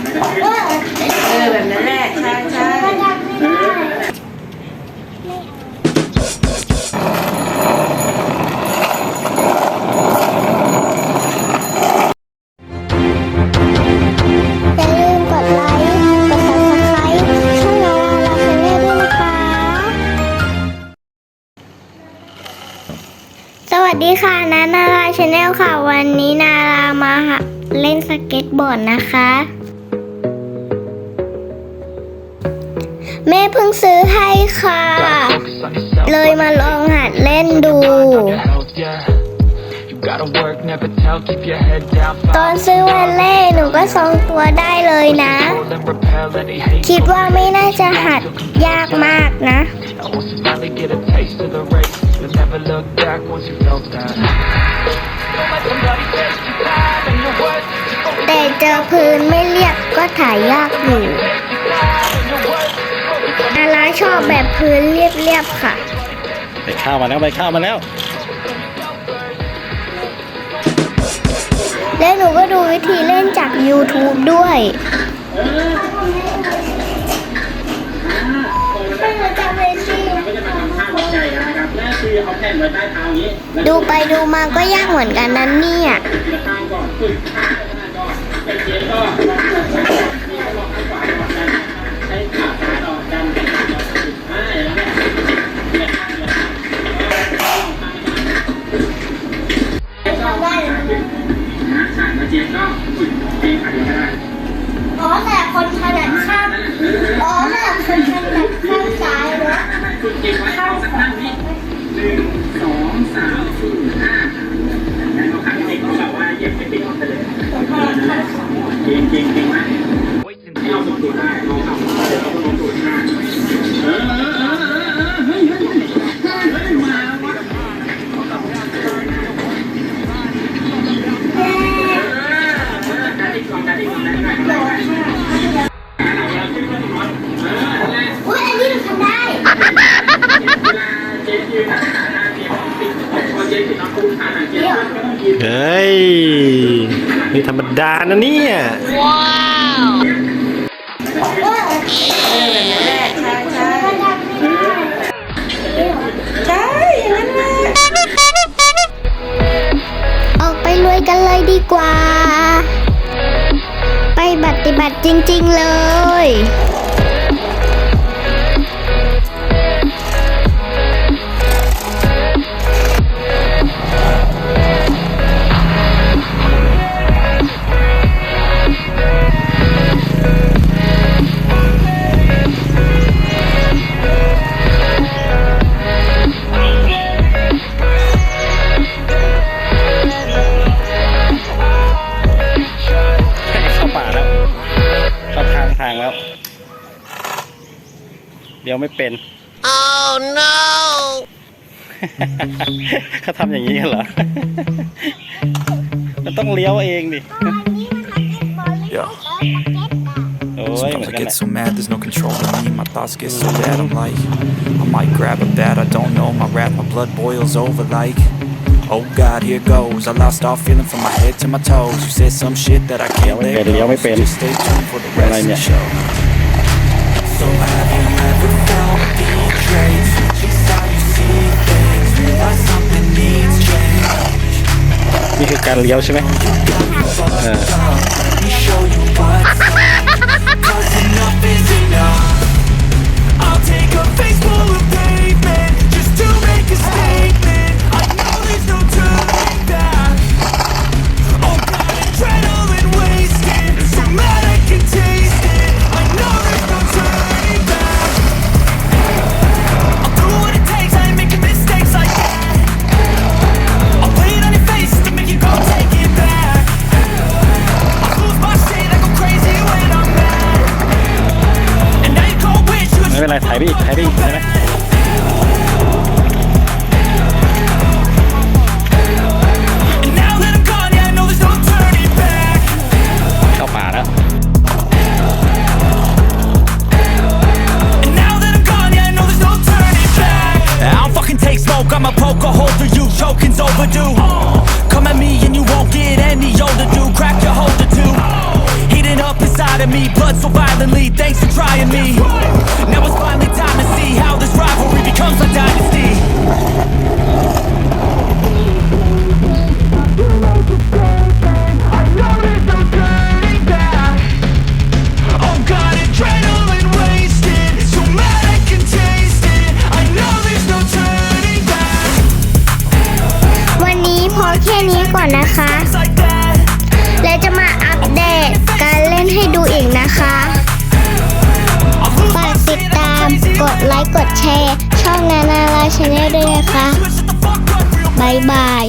เออแบบนั้นแหละใช่ใช่อย่าลืมกดไลค์ กด subscribe ช่องนาราลาชาแนลด้วยนะคะ สวัสดีค่ะนานาราชาแนลค่ะ วันนี้นารามาเล่นสเก็ตบอร์ดนะคะ แม่เพิ่งซื้อให้ค่ะ เลยมาลองหัดเล่นดู ตอนซื้อวันแรกหนูก็ทรงตัวได้เลยนะ คิดว่าไม่น่าจะหัดยากมากนะ แต่เจอพื้นไม่เรียบก็ถ่ายยากอยู่ นาราชอบแบบพื้นเรียบๆค่ะ ไปข้าวมาแล้วไปข้าวมาแล้ว และหนูก็ดูวิธีเล่นจาก YouTube ด้วย ดูไปดูมาก็ยากเหมือนกันนั้นเนี่ย ข้างซ้ายอุ้ เฮ้ยไม่ธรรมดานะเนี่ยเออแบบนั้นแหละใช่ใช่ใช่อย่างนั้นแหละออกไปรวยกันเลยดีกว่า ไปปฏิบัติจริง ๆ เลย เดี๋ยวไม่เป็น oh no เขาทำอย่างนี้กันเหรอ มันต้องเลี้ยวเองดิ Yeah. โอ้ยเหมือน Sometimes I กัน get แหละ so mad, there's no control in me. My thoughts get so bad, I'm like, I might grab a bat, I don't know. My wrath, my blood boils over like, oh God, here goes. I lost all feeling from my head to my toes. You said some shit that I can't let Pero ya go. me So pen. just stay tuned for the rest of the Alright, show. So have you ever felt betrayed? Just how you see things, realize something needs change. นี่คือการ ถ่ายไปอีกถ่ายไปอีกใช่ไหม violently. Thanks for trying me. Now it's finally time to see how this rivalry becomes a dynasty. I know there's no turning back. Oh God, adrenaline wasted. So mad I can taste it. I know there's no turning back. วันนี้พอแค่นี้ก่อนนะคะ It's like that. และจะมาอัปเดตการเล่นให้ดูอีกนะคะ ค์กดแชร์ ช่องนานาลาชแนลด้วยนะคะบายบาย